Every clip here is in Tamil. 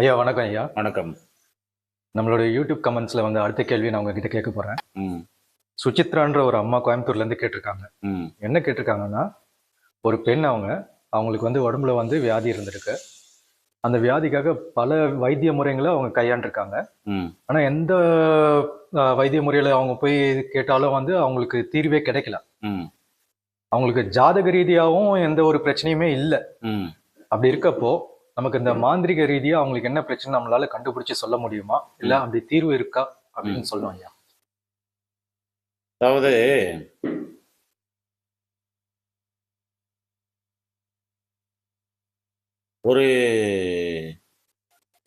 ஐயா வணக்கம் ஐயா. வணக்கம். நம்மளோட யூடியூப் கமெண்ட்ஸ்ல வந்து அடுத்த கேள்வி நான் உங்ககிட்ட கேட்க போறேன். ம். சுசித்ரான்ற ஒரு அம்மா கோயம்புத்தூர்ல இருந்து கேட்டிருக்காங்க. ம். என்ன கேட்டிருக்காங்கன்னா ஒரு பெண் அவங்க அவங்களுக்கு வந்து உடம்புல வந்து வியாதி இருந்திருக்கு. அந்த வியாதிக்காக பல வைத்திய முறைகளை அவங்க கையாண்டிருக்காங்க. ம். ஆனா எந்த வைத்திய முறையில அவங்க போய் கேட்டாலும் வந்து அவங்களுக்கு தீர்வே கிடைக்கல. ம். அவங்களுக்கு ஜாதக ரீதியாகவும் எந்த ஒரு பிரச்சனையுமே இல்லை. ம். அப்படி இருக்கப்போ நமக்கு இந்த மாந்திரிக ரீதியா அவங்களுக்கு என்ன பிரச்சனை நம்மளால கண்டுபிடிச்சு சொல்ல முடியுமா? இல்ல அப்படி தீர்வு இருக்கா? அப்படின்னு சொல்லுவோம் ஐயா. அதாவது ஒரு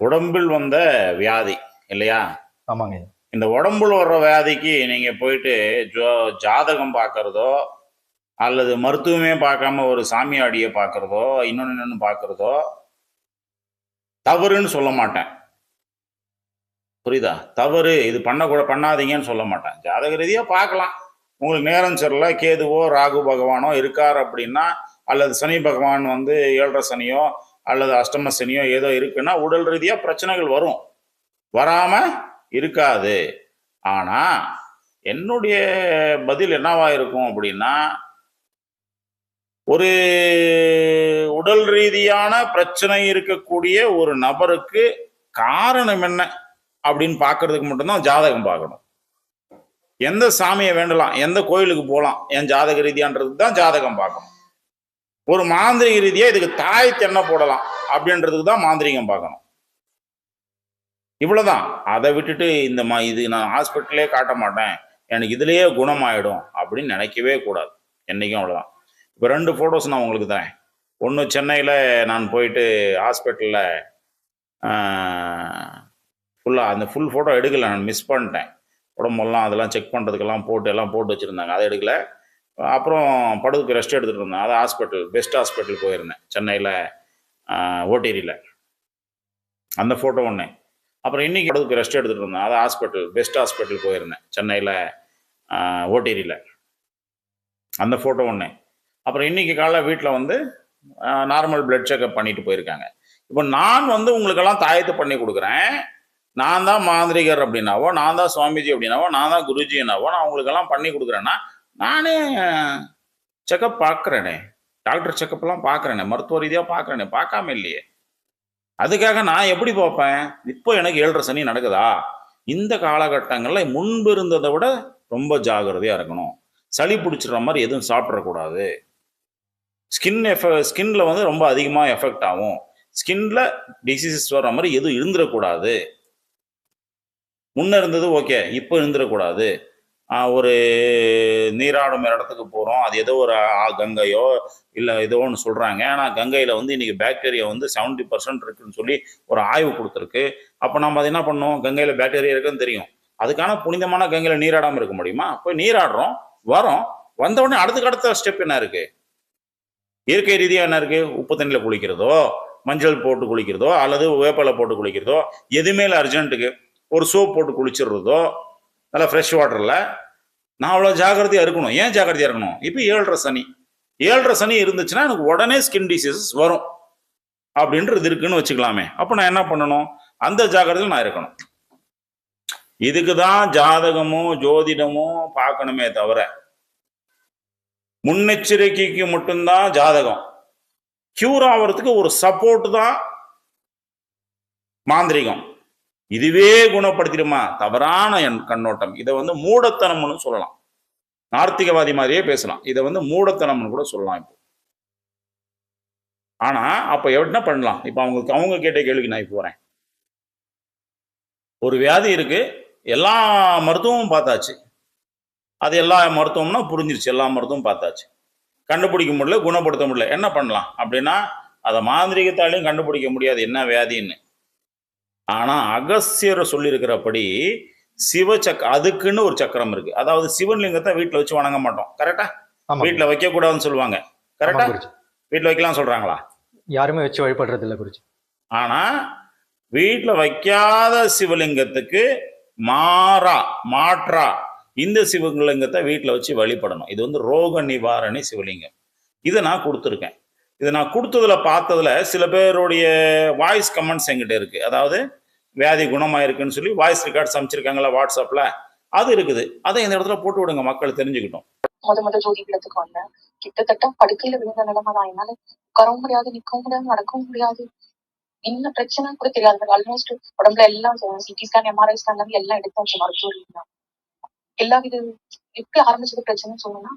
உடம்பில் வந்த வியாதி இல்லையா? ஆமாங்க இந்த உடம்புல வர்ற வியாதிக்கு நீங்க போயிட்டு ஜோ ஜாதகம் பார்க்கறதோ அல்லது மருத்துவமே பார்க்காம ஒரு சாமியாடியை பார்க்கறதோ இன்னொன்னு இன்னொன்னு பார்க்கறதோ தவறுன்னு சொல்ல மாட்டேன். புரியுதா? தவறு இது பண்ணக்கூட பண்ணாதீங்கன்னு சொல்ல மாட்டேன். ஜாதக ரீதியாக பார்க்கலாம். உங்களுக்கு நேரம் சரியில்ல கேதுவோ ராகு பகவானோ இருக்கார் அப்படின்னா அல்லது சனி பகவான் வந்து ஏழரை சனியோ அல்லது அஷ்டம சனியோ ஏதோ இருக்குன்னா உடல் ரீதியாக பிரச்சனைகள் வரும். வராம இருக்காது. ஆனா என்னுடைய பதில் என்னவா இருக்கும் அப்படின்னா ஒரு உடல் ரீதியான பிரச்சனை இருக்கக்கூடிய ஒரு நபருக்கு காரணம் என்ன அப்படின்னு பார்க்கறதுக்கு மட்டும்தான் ஜாதகம் பார்க்கணும். எந்த சாமியை வேண்டலாம்? எந்த கோயிலுக்கு போகலாம்? என் ஜாதக ரீதியான்றதுக்கு தான் ஜாதகம் பார்க்கணும். ஒரு மாந்திரிக ரீதியா இதுக்கு தாய் தென்னை போடலாம் அப்படின்றதுக்கு தான் மாந்திரிகம் பார்க்கணும். இவ்வளவுதான். அதை விட்டுட்டு இந்த மா இது நான் ஹாஸ்பிட்டலே காட்ட மாட்டேன். எனக்கு இதுலயே குணமாயிடும் அப்படின்னு நினைக்கவே கூடாது. என்னைக்கும் அவ்வளவுதான். இப்போ ரெண்டு ஃபோட்டோஸ் நான் உங்களுக்கு தரேன். ஒன்று சென்னையில் நான் போயிட்டு ஹாஸ்பிட்டலில் ஃபுல்லாக அந்த ஃபுல் ஃபோட்டோ எடுக்கல நான் மிஸ் பண்ணிட்டேன். உடம்பெல்லாம் அதெல்லாம் செக் பண்ணுறதுக்கெல்லாம் போட்டு எல்லாம் போட்டு வச்சுருந்தாங்க. அதை எடுக்கல. அப்புறம் படுக்கு ரெஸ்ட் எடுத்துகிட்டு இருந்தேன் அது ஹாஸ்பிட்டல் பெஸ்ட் ஹாஸ்பிட்டல் போயிருந்தேன் சென்னையில் ஓட்டேரியில். அந்த ஃபோட்டோ ஒன்று அப்புறம் இன்னைக்கு படுக்கு ரெஸ்ட் எடுத்துகிட்டு இருந்தேன் அது ஹாஸ்பிட்டல் பெஸ்ட் ஹாஸ்பிட்டல் போயிருந்தேன் சென்னையில் ஓட்டேரியில். அந்த ஃபோட்டோ ஒன்று அப்புறம் இன்னைக்கு காலைல வீட்டில் வந்து நார்மல் பிளட் செக்அப் பண்ணிட்டு போயிருக்காங்க. இப்போ நான் வந்து உங்களுக்கெல்லாம் தாயத்து பண்ணி கொடுக்குறேன். நான் தான் மாந்திரிகர் அப்படின்னாவோ நான் தான் சுவாமிஜி அப்படின்னாவோ நான் தான் குருஜினாவோ நான் உங்களுக்கெல்லாம் பண்ணி கொடுக்குறேன்னா நானே செக்கப் பார்க்குறேனே டாக்டர் செக்கப்லாம் பார்க்குறேனே மருத்துவ ரீதியாக பார்க்குறேனே பார்க்காம இல்லையே. அதுக்காக நான் எப்படி பார்ப்பேன்? இப்போ எனக்கு ஏழரை சனி நடக்குதா? இந்த காலகட்டங்களில் முன்பு இருந்ததை விட ரொம்ப ஜாகிரதையாக இருக்கணும். சளி பிடிச்சிடுற மாதிரி எதுவும் சாப்பிடக்கூடாது. ஸ்கின் எஃப ஸ்கின்ல வந்து ரொம்ப அதிகமாக எஃபெக்ட் ஆகும். ஸ்கின்ல டிசீசஸ் வர்ற மாதிரி எதுவும் இருந்துடக்கூடாது. முன்ன இருந்தது ஓகே இப்போ இருந்துடக்கூடாது. ஒரு நீராடும் இடத்துக்கு போகிறோம் அது ஏதோ ஒரு கங்கையோ இல்லை ஏதோ ஒன்று சொல்கிறாங்க ஆனால் கங்கையில் வந்து இன்றைக்கி பாக்டீரியா வந்து செவன்ட்டி பர்சன்ட் இருக்குன்னு சொல்லி ஒரு ஆய்வு கொடுத்துருக்கு. அப்போ நம்ம அதை என்ன பண்ணோம் கங்கையில் பாக்டீரியா இருக்குன்னு தெரியும். அதுக்கான புனிதமான கங்கையில் நீராடாமல் இருக்க முடியுமா? போய் நீராடுறோம் வரோம். வந்தவுடனே உடனே அடுத்துக்கு அடுத்த ஸ்டெப் என்ன இருக்குது இயற்கை ரீதியாக என்ன இருக்குது உப்பு தண்ணியில் குளிக்கிறதோ மஞ்சள் போட்டு குளிக்கிறதோ அல்லது வேப்பலை போட்டு குளிக்கிறதோ எதுவுமே இல்லை அர்ஜென்ட்டுக்கு ஒரு சோப் போட்டு குளிச்சிடுறதோ நல்லா ஃப்ரெஷ் வாட்டரில் நான் அவ்வளோ ஜாக்கிரதையாக இருக்கணும். ஏன் ஜாக்கிரதையாக இருக்கணும்? இப்போ ஏழரை சனி. ஏழரை சனி இருந்துச்சுன்னா எனக்கு உடனே ஸ்கின் டிசீசஸ் வரும். அப்படின்றது இருக்குன்னு வச்சுக்கலாமே. அப்போ நான் என்ன பண்ணணும்? அந்த ஜாக்கிரதையில் நான் இருக்கணும். இதுக்கு தான் ஜாதகமோ ஜோதிடமோ பார்க்கணுமே தவிர முன்னெச்சரிக்கைக்கு மட்டும்தான் ஜாதகம். கியூர் ஆகிறதுக்கு ஒரு சப்போர்ட் தான் மாந்திரிகம். இதுவே குணப்படுத்திடுமா? தவறான என் கண்ணோட்டம். இதை வந்து மூடத்தனம்னு சொல்லலாம். நார்த்திகவாதி மாதிரியே பேசலாம். இதை வந்து மூடத்தனம்னு கூட சொல்லலாம் இப்போ. ஆனா அப்ப என்ன பண்ணலாம்? இப்ப அவங்களுக்கு அவங்க கேட்ட கேள்விக்கு நான் இப்போ வரேன். ஒரு வியாதி இருக்கு. எல்லா மருத்துவமும் பார்த்தாச்சு. அது எல்லா மருத்துவம்னா புரிஞ்சிருச்சு. எல்லா மருத்துவமும் பார்த்தாச்சு. கண்டுபிடிக்க முடியல குணப்படுத்த முடியல. என்ன பண்ணலாம்? அப்படின்னா அதை மாந்திரிகத்தாலையும் கண்டுபிடிக்க முடியாது. என்ன வியாதின்னு. ஆனா அகஸ்தியர் சொல்லியிருக்கிறபடி சிவ சக் அதுக்குன்னு ஒரு சக்கரம் இருக்கு. அதாவது சிவன்லிங்கத்தை வீட்டில் வச்சு வணங்க மாட்டோம். கரெக்டா? வீட்டில் வைக்க கூடாதுன்னு சொல்லுவாங்க. கரெக்டா? வீட்டில் வைக்கலாம் சொல்றாங்களா? யாருமே வச்சு வழிபடுறது இல்ல குருஜி. ஆனா வீட்டில் வைக்காத சிவலிங்கத்துக்கு மாறா மாற்றா இந்த சிவலிங்கத்தை வீட்டில் வச்சு வழிபடணும். இது வந்து ரோக நிவாரணி சிவலிங்கம். இதை நான் கொடுத்துருக்கேன். இதை நான் கொடுத்ததுல பார்த்ததுல சில பேருடைய வாய்ஸ் கமெண்ட்ஸ் என்கிட்ட இருக்கு. அதாவது வியாதி குணமாயிருக்குன்னு சொல்லி வாய்ஸ் ரெக்கார்ட்ஸ் அமைச்சிருக்காங்களா வாட்ஸ்அப்ல? அது இருக்குது. அதை இந்த இடத்துல போட்டு விடுங்க மக்கள் தெரிஞ்சுக்கிட்டோம். முத முத ஜோதி வந்தேன் கிட்டத்தட்ட படுக்கையில விழுந்த நிலைமை தான். என்னால உட்காரவும் முடியாது நிக்கவும் முடியாது நடக்கவும் முடியாது. என்ன பிரச்சனை கூட தெரியாது. ஆல்மோஸ்ட் உடம்புல எல்லாம் சிடி ஸ்கேன் எம்ஆர்ஐ ஸ்கேன் இருந்து எல்லாம் எடுத்தாச்சு மருத்துவர் தான். எல்லா வித எப்படி ஆரம்பிச்சது பிரச்சனைன்னு சொன்னோம்னா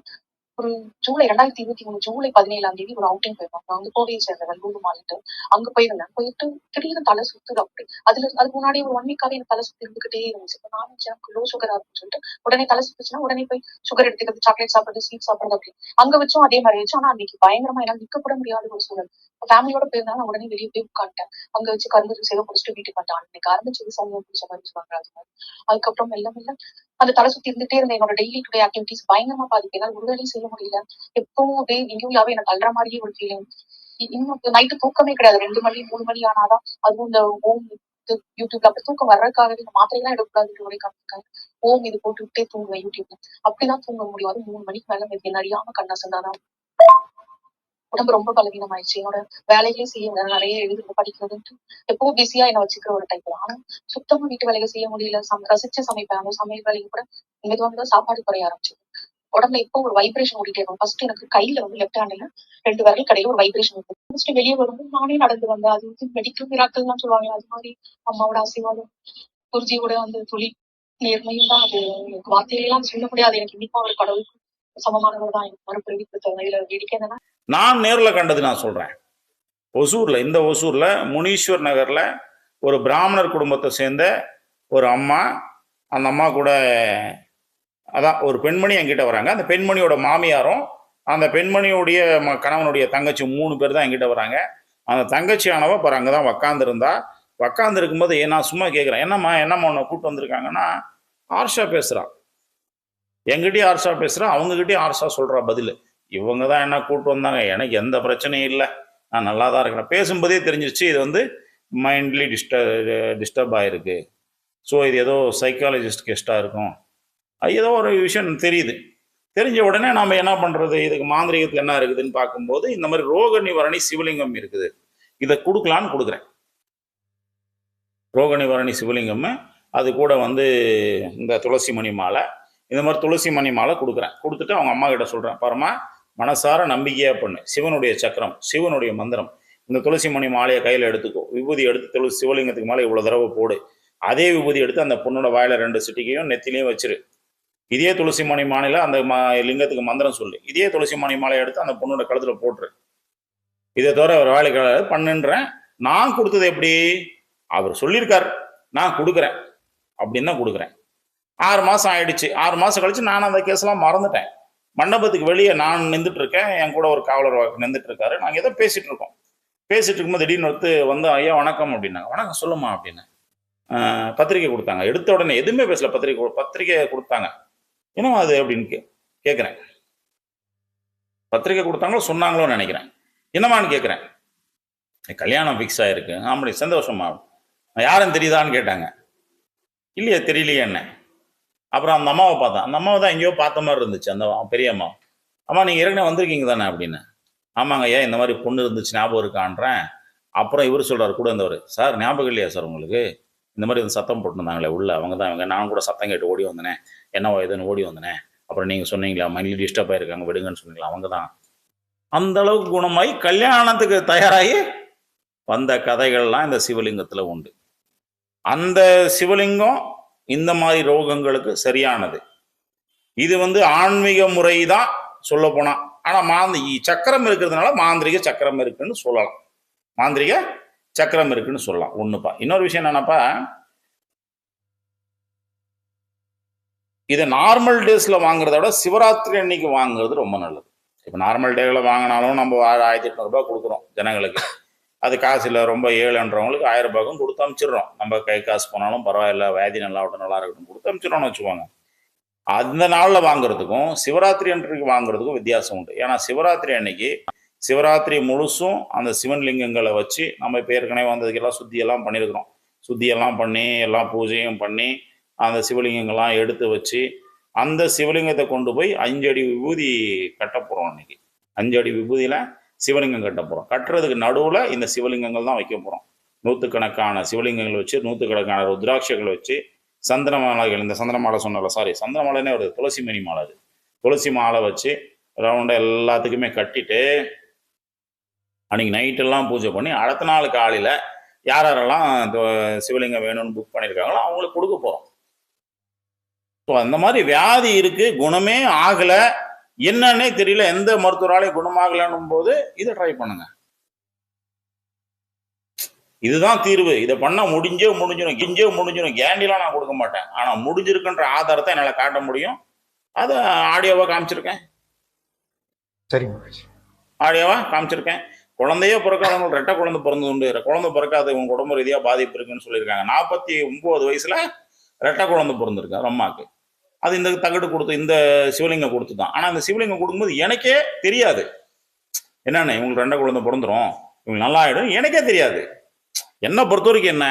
ஒரு ஜூலை ரெண்டாயிரத்தி இருபத்தி மூணு ஜூலை பதினேழாம் தேதி ஒரு அவுட்டிங் போயிருந்தோம் நான் வந்து கோவையை சேர்ந்த லூடு மாலிட்டு. அங்க போயிருந்தேன். போயிட்டு திடீர்னு தலை சுத்துது அப்படி. அதுல அதுக்கு முன்னாடி ஒரு ஒன் வீக்காவே எனக்கு தலை சுத்தி இருந்துகிட்டே இருந்துச்சு. இப்போ நானும் எனக்கு லோ சுகர் அப்படின்னு சொல்லிட்டு உடனே தலை சுத்துச்சுன்னா உடனே போய் சுகர் எடுத்துக்கிறது சாக்லேட் சாப்பிடுறது ஸ்வீட் சாப்பிடுறது அப்படி. அங்க வச்சும் அதே மாதிரி வச்சு ஆனா அன்னைக்கு பயங்கரமா என்னால நிக்க கூட முடியாத ஒரு சூழல். ஃபேமிலியோட போயிருந்தா நான் உடனே வெளியே போய் உட்காந்துட்டேன். அங்க வச்சு கருந்து சேவை குடிச்சிட்டு வீட்டுக்கு வந்துட்டேன். அன்னைக்கு ஆரம்பிச்சது சமயம் பிடிச்ச மாதிரி சொல்லுவாங்க. அது மாதிரி. அதுக்கப்புறம் எல்லாம் மெல்ல அந்த தலை சுத்தி இருந்துட்டே இருந்த என்னோட டெய்லி டுடே ஆக்டிவிட்டிஸ் பயங்கரமா பாதிப்பு. என்னால ஒரு வேலையும் செய்ய முடியல. எப்பவும் நியூயாவே எனக்கு அல்ற மாதிரியே ஒரு ஃபீலிங் இன்னும் நைட்டு தூக்கமே கிடையாது. ரெண்டு மணி மூணு மணி ஆனாதான் அதுவும் இந்த ஓம் யூடியூப்ல அப்படி தூக்கம் வர்றதுக்காகவே இந்த மாத்திரைலாம் எடுக்கக்கூடாது ஒரே காரணத்துக்காக ஓம் இது போட்டுக்கிட்டே தூங்குவேன் யூடியூப்ல அப்படிதான் தூங்க முடியும். அது மூணு மணிக்கு மேல எனக்கு என்ன அறியாம கண்ணாசந்தாதான் உடம்பு ரொம்ப பலவீனம் ஆயிடுச்சு என்னோட வேலைகளையும் செய்ய முடியல நிறைய எழுதுறது படிக்கிறதுன்ட்டு எப்பவும் பிஸியா என்ன வச்சுக்கிற ஒரு டைப் ஆனா சுத்தமா வீட்டு வேலைகள் செய்ய முடியல. ரசிச்சு சமைப்பேன். அந்த சமையல் வேலைக்கு கூட மெதுவா மெதுவா சாப்பாடு குறைய ஆரம்பிச்சு உடம்புல இப்போ ஒரு வைப்ரேஷன் ஓடிட்டே இருக்கும். ஃபர்ஸ்ட் எனக்கு கையில வந்து லெஃப்ட் ஹேண்ட்ல ரெண்டு விரல் கடையில ஒரு வைப்ரேஷன் இருக்கும் ஃபர்ஸ்ட் வெளியே வரும்போது நானே நடந்து வந்தேன். அது வந்து மெடிக்கல் மிராக்கள்லாம் சொல்லுவாங்க. அது மாதிரி அம்மாவோட ஆசீர்வாதம் குருஜியோட அந்த துளி நேர்மையும் தான் அது. எனக்கு வார்த்தையெல்லாம் சொல்ல முடியாது. எனக்கு இன்னைக்கும் அவர் கடவுளுக்கு சமமானவர் தான். எனக்கு மறுபிறவி கொடுத்தவர் இதுல வேடிக்கை என்னன்னா நான் நேர்ல கண்டது நான் சொல்றேன். ஒசூர்ல இந்த ஒசூர்ல முனீஸ்வர் நகர்ல ஒரு பிராமணர் குடும்பத்தை சேர்ந்த ஒரு அம்மா அந்த அம்மா கூட அதான் ஒரு பெண்மணி என்கிட்ட வராங்க. அந்த பெண்மணியோட மாமியாரும் அந்த பெண்மணியுடைய ம- கணவனுடைய தங்கச்சி மூணு பேர் தான் என்கிட்ட வராங்க. அந்த தங்கச்சியானவ இப்போ அங்கே தான் உக்காந்துருந்தா. உக்காந்துருக்கும் போது நான் சும்மா கேட்குறேன் என்னம்மா என்னம்மா உன்னை கூப்பிட்டு வந்திருக்காங்கன்னா? ஆர்ஷா பேசுகிறான் எங்கிட்டயும் ஆர்ஷா பேசுறா. அவங்ககிட்டயும் ஆர்ஷா சொல்கிறா பதில். இவங்க தான் என்ன கூப்பிட்டு வந்தாங்க? எனக்கு எந்த பிரச்சனையும் இல்லை. நான் நல்லா தான் இருக்கிறேன். பேசும்போதே தெரிஞ்சிருச்சு இது வந்து மைண்ட்லி டிஸ்டர் டிஸ்டர்ப் ஆகிருக்கு ஸோ இது ஏதோ சைக்காலஜிஸ்ட் கெஸ்ட்டாக இருக்கும். ஏதோ ஒரு விஷயம் தெரியுது. தெரிஞ்ச உடனே நாம் என்ன பண்ணுறது இதுக்கு மாந்திரிகத்தில் என்ன இருக்குதுன்னு பார்க்கும்போது இந்த மாதிரி ரோக நிவாரணி சிவலிங்கம் இருக்குது. இதை கொடுக்கலான்னு கொடுக்குறேன். ரோக நிவாரணி சிவலிங்கம் அது கூட வந்து இந்த துளசி மணி மாலை இந்த மாதிரி துளசி மணி மாலை கொடுக்குறேன். கொடுத்துட்டு அவங்க அம்மா கிட்ட சொல்கிறேன் பாரும்மா மனசார நம்பிக்கையாக பண்ணு. சிவனுடைய சக்கரம் சிவனுடைய மந்திரம். இந்த துளசி மணி மாலையை கையில் எடுத்துக்கோ. விபூதி எடுத்து துளசி சிவலிங்கத்துக்கு மேலே இவ்வளோ தடவை போடு. அதே விபூதி எடுத்து அந்த பொண்ணோட வாயில ரெண்டு சிட்டிக்கையும் நெத்திலையும் வச்சிரு. இதே துளசி மணி மாலையில் அந்த ம லிங்கத்துக்கு மந்திரம் சொல்லு. இதே துளசி மணி மாலையை எடுத்து அந்த பொண்ணோட கழுத்தில் போட்டுரு. இதை தவிர அவர் வேலைக்கு பண்ணுன்றேன். நான் கொடுத்தது எப்படி? அவர் சொல்லியிருக்கார். நான் கொடுக்குறேன். அப்படின்னு தான் கொடுக்குறேன். ஆறு மாதம் ஆயிடுச்சு. ஆறு மாதம் கழிச்சு நான் அந்த கேஸ்லாம் மறந்துட்டேன். மண்டபத்துக்கு வெளியே நான் நின்றுட்டு இருக்கேன் என் கூட ஒரு காவலர் நின்றுட்டு இருக்காரு நாங்கள் ஏதோ பேசிட்டு இருக்கோம். பேசிட்டு இருக்கும்போது திடீர்னு ஒருத்து வந்து ஐயா வணக்கம் அப்படின்னாங்க. வணக்கம் சொல்லுமா அப்படின்னு. பத்திரிக்கை கொடுத்தாங்க. எடுத்த உடனே எதுவுமே பேசல. பத்திரிக்கை கொடு- பத்திரிக்கை கொடுத்தாங்க. என்னவா அது அப்படின்னு கேட்குறேன் பத்திரிக்கை கொடுத்தாங்களோ சொன்னாங்களோ நினைக்கிறேன். என்னமான்னு கேட்குறேன் கல்யாணம் ஃபிக்ஸ் ஆயிருக்கு. ஆமாடி சந்தோஷமா யாரும் தெரியுதான்னு கேட்டாங்க. இல்லையே தெரியலையே என்ன? அப்புறம் அந்த அம்மாவை பார்த்தேன். அந்த அம்மாவை தான் எங்கேயோ பார்த்த மாதிரி இருந்துச்சு அந்த பெரிய அம்மா. அம்மா நீங்கள் ஏற்கனவே வந்திருக்கீங்க தானே அப்படின்னு. ஆமாங்க ஐயா இந்த மாதிரி பொண்ணு இருந்துச்சு ஞாபகம் இருக்கான்றேன். அப்புறம் இவர் சொல்கிறார் கூட இருந்தவர் சார் ஞாபகம் இல்லையா சார் உங்களுக்கு? இந்த மாதிரி வந்து சத்தம் போட்டுருந்தாங்களே உள்ள அவங்க தான் இவங்க நான் கூட சத்தம் கேட்டு ஓடி வந்தனே. என்னவோ இதுன்னு ஓடி வந்தனே? அப்புறம் நீங்கள் சொன்னீங்களா மைண்ட்லி டிஸ்டர்ப் ஆயிருக்காங்க விடுங்கன்னு சொன்னீங்களா அவங்க தான். அந்த அளவுக்கு குணமாகி கல்யாணத்துக்கு தயாராகி வந்த கதைகள்லாம் இந்த சிவலிங்கத்தில் உண்டு. அந்த சிவலிங்கம் இந்த மாதிரி ரோகங்களுக்கு சரியானது. இது வந்து ஆன்மீக முறை தான் சொல்ல ஆனால் ஆனா மாந்தி சக்கரம் இருக்கிறதுனால மாந்திரிக சக்கரம் இருக்குன்னு சொல்லலாம். மாந்திரிக சக்கரம் இருக்குன்னு சொல்லலாம். ஒன்றுப்பா இன்னொரு விஷயம் என்னென்னப்பா இதை நார்மல் டேஸில் வாங்குறத விட சிவராத்திரி அன்னைக்கு வாங்குறது ரொம்ப நல்லது. இப்போ நார்மல் டேவில் வாங்கினாலும் நம்ம ஆயிரத்தி எட்நூறுபா கொடுக்குறோம் ஜனங்களுக்கு. அது காசு இல்லை ரொம்ப ஏழுன்றவங்களுக்கு ஆயிரம் ரூபாய்க்கும் கொடுத்து அமுச்சிடுறோம். நம்ம கை காசு போனாலும் பரவாயில்ல வியாதி நல்லா விட நல்லா இருக்கட்டும் கொடுத்து அனுப்பிச்சிடுறோம்னு வச்சுக்கோங்க. அந்த நாளில் வாங்குறதுக்கும் சிவராத்திரி அன்றைக்கு வாங்குறதுக்கும் வித்தியாசம் உண்டு. ஏன்னா சிவராத்திரி அன்னைக்கு சிவராத்திரி முழுசும் அந்த சிவன் லிங்கங்களை வச்சு நம்ம இப்போ ஏற்கனவே வந்ததுக்கெல்லாம் சுத்தியெல்லாம் பண்ணியிருக்கிறோம். சுத்தியெல்லாம் பண்ணி எல்லாம் பூஜையும் பண்ணி அந்த சிவலிங்கங்கள்லாம் எடுத்து வச்சு அந்த சிவலிங்கத்தை கொண்டு போய் அஞ்சு அடி விபூதி கட்ட போகிறோம் அன்னைக்கு அஞ்சு அடி விபூதியில் சிவலிங்கம் கட்ட போகிறோம் கட்டுறதுக்கு நடுவில் இந்த சிவலிங்கங்கள் தான் வைக்க போகிறோம் நூற்றுக்கணக்கான சிவலிங்கங்கள் வச்சு நூற்றுக்கணக்கான ருத்ராட்சங்களை வச்சு சந்திர மாலைகள் இந்த சந்திர மாலை சொன்னல சாரி சந்திர மாலைனே வருது துளசி மணி மாலை அது. துளசி மாலை வச்சு ரவுண்டாக எல்லாத்துக்குமே கட்டிட்டு அன்னைக்கு நைட்டெல்லாம் பூஜை பண்ணி அடுத்த நாள் காலையில் யார் யாரெல்லாம் சிவலிங்கம் வேணும்னு புக் பண்ணியிருக்காங்களோ அவங்களுக்கு கொடுக்க போகிறோம் ஸோ அந்த மாதிரி வியாதி இருக்கு குணமே ஆகலை. என்னன்னே தெரியல எந்த மருத்துவராலையும் குணமாகலன்னும் போது இதை ட்ரை பண்ணுங்க. இதுதான் தீர்வு. இதை பண்ணா முடிஞ்சே முடிஞ்சிடும். கிஞ்சே முடிஞ்சிடும். கேண்டிலாம் நான் கொடுக்க மாட்டேன். ஆனா முடிஞ்சிருக்குன்ற ஆதாரத்தை என்னால் காட்ட முடியும். அதை ஆடியோவா காமிச்சிருக்கேன். சரிங்க குருஜி ஆடியோவா காமிச்சிருக்கேன். குழந்தையே பிறக்காதவங்க ரெட்டை குழந்தை பிறந்து உண்டு. குழந்தை பிறக்காத உங்க உடம்பு ரீதியாக பாதிப்பு இருக்குன்னு சொல்லியிருக்காங்க. நாற்பத்தி ஒன்பது வயசுல ரெட்டை குழந்தை பிறந்திருக்கு அம்மாக்கு. அது இந்த தகடு கொடுத்து இந்த சிவலிங்கம் கொடுத்து தான் ஆனால் அந்த சிவலிங்கம் கொடுக்கும்போது எனக்கே தெரியாது. என்னென்ன இவங்களுக்கு ரெண்டை குழந்தை பிறந்துரும். இவங்க நல்லா ஆயிடும். எனக்கே தெரியாது. என்ன பொறுத்த வரைக்கும் என்ன?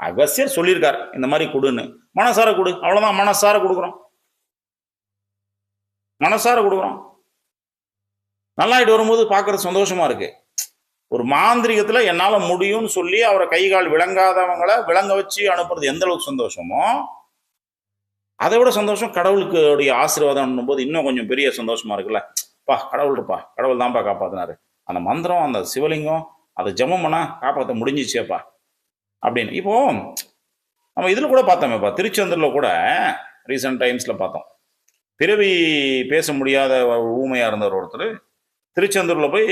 அகசியர் சொல்லியிருக்கார் இந்த மாதிரி கொடுன்னு. மனசார கொடு. அவ்வளோதான் மனசார கொடுக்குறோம். மனசார கொடுக்குறோம். நல்லாயிட்டு வரும்போது பார்க்கறது சந்தோஷமா இருக்கு. ஒரு மாந்திரிகத்தில் என்னால முடியும்னு சொல்லி அவரை கை கால் விளங்காதவங்கள விளங்க வச்சு அனுப்புறது எந்த அளவுக்கு சந்தோஷமோ அதை விட சந்தோஷம் கடவுளுக்கு உடைய ஆசீர்வாதம் போது இன்னும் கொஞ்சம் பெரிய சந்தோஷமா இருக்குல்ல? பா கடவுள் இருப்பா கடவுள் தான்ப்பா காப்பாத்தினாரு. அந்த மந்திரம் அந்த சிவலிங்கம் அதை ஜெபம் பண்ணா காப்பாற்ற முடிஞ்சிச்சேப்பா. அப்படின்னு. இப்போ நம்ம இதில் கூட பார்த்தோமேப்பா. திருச்செந்தூர்ல கூட ரீசெண்ட் டைம்ஸ்ல பார்த்தோம். பிறவி பேச முடியாத ஊமையா இருந்தவர் ஒருத்தர். திருச்செந்தூர்ல போய்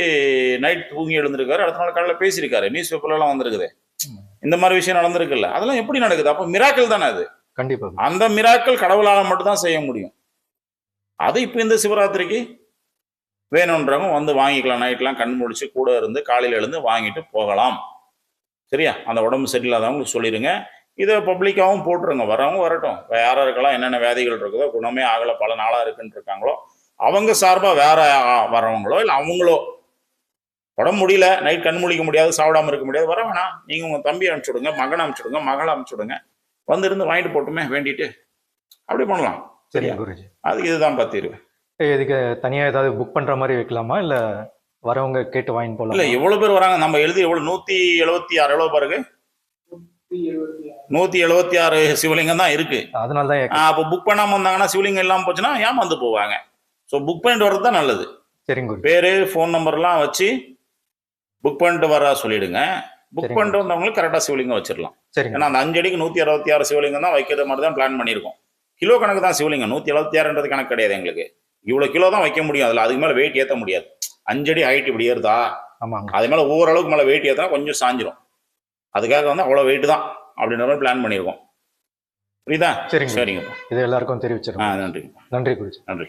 நைட் தூங்கி எழுந்திருக்காரு. அடுத்த நாள் காலையில் பேசியிருக்காரு. நியூஸ் பேப்பர்லாம் எல்லாம் வந்திருக்குது. இந்த மாதிரி விஷயம் நடந்திருக்குல்ல. அதெல்லாம் எப்படி நடக்குது? அப்போ மிராக்கள் தானே அது. கண்டிப்பா அந்த மிராக்கள் கடவுளால் மட்டும்தான் செய்ய முடியும். அது இப்போ இந்த சிவராத்திரிக்கு வேணுன்றவங்க வந்து வாங்கிக்கலாம். நைட்லாம் கண் முடிச்சு கூட இருந்து காலையில் எழுந்து வாங்கிட்டு போகலாம். சரியா? அந்த உடம்பு சரியில்லாதவங்களுக்கு சொல்லிடுங்க இதை பப்ளிக்காகவும் போட்டுருங்க. வரவங்க வரட்டும். யாராக இருக்கலாம் என்னென்ன வியாதிகள் இருக்குதோ குணமே ஆகலை பல நாளாக இருக்குன்னு இருக்காங்களோ அவங்க சார்பாக வேற வரவங்களோ இல்லை அவங்களோ உடம்பு முடியல நைட் கண் முழிக்க முடியாது சாப்பிடாம இருக்க முடியாது வர வேணாம். நீங்கள் உங்கள் தம்பி அனுப்பிச்சுடுங்க மகனை அனுப்பிச்சு விடுங்க மகளை அனுப்பிச்சுடுங்க. விடுங்க வந்து இருந்து வாங்கிட்டு போட்டுமே வேண்டிட்டு அப்படி பண்ணலாம். சரிங்க குருஜி. அதுக்கு இதுதான் பத்திரு ஏய், இதுக்கு தனியா ஏதாவது புக் பண்ற மாதிரி வைக்கலாமா? இல்ல வரவங்க கேட்டு வாங்கி இல்ல போலாம் எவ்வளவு பேர் வராங்க? நம்ம எழுதி எவ்வளவு? நூத்தி எழுபத்தி ஆறு எவ்வளவு பாருங்க? நூத்தி எழுபத்தி ஆறு சிவலிங்கம் தான் இருக்கு. அதனால தான் அப்போ புக் பண்ணாம வந்தாங்கன்னா சிவலிங்கம் இல்லாம போச்சுன்னா ஏமாந்து போவாங்க? ஸோ புக் பண்ணிட்டு வர்றது தான் நல்லது. சரிங்க பேரு ஃபோன் நம்பர்லாம் வச்சு புக் பண்ணிட்டு வர சொல்லிடுங்க. புக் சரிங்க. பண்ணிட்டு வந்தவங்களுக்கு கரெக்டாக சிவலிங்கம் வச்சிடலாம். சரிங்க. ஏன்னா அந்த அஞ்சு அடிக்கு நூத்தி அறுபத்தி ஆறு சிவலிங்கம் தான் வைக்கிற மாதிரி தான் பிளான் பண்ணியிருக்கோம். கிலோ கணக்கு தான் சிவலிங்கம். நூத்தி எழுபத்தி ஆறுன்றது கணக்கு கிடையாது எங்களுக்கு. இவ்வளவு கிலோ தான் வைக்க முடியும். அதுல அதுக்கு மேல வெயிட் ஏத்த முடியாது. அஞ்சடி ஹைட் இப்படி ஏறுதா? ஆமாங்க. அது மேல ஓரளவுக்கு மேல வெயிட் ஏத்தா கொஞ்சம் சாஞ்சிரும். அதுக்காக வந்து அவ்வளவு வெயிட் தான் அப்படின்ற மாதிரி பிளான் பண்ணியிருக்கோம். புரியுதா? சரிங்க. சரிங்கப்பா இது எல்லாருக்கும் ஆ தெரிவிச்சிருக்கோம் நன்றி நன்றி குருஜி. நன்றி.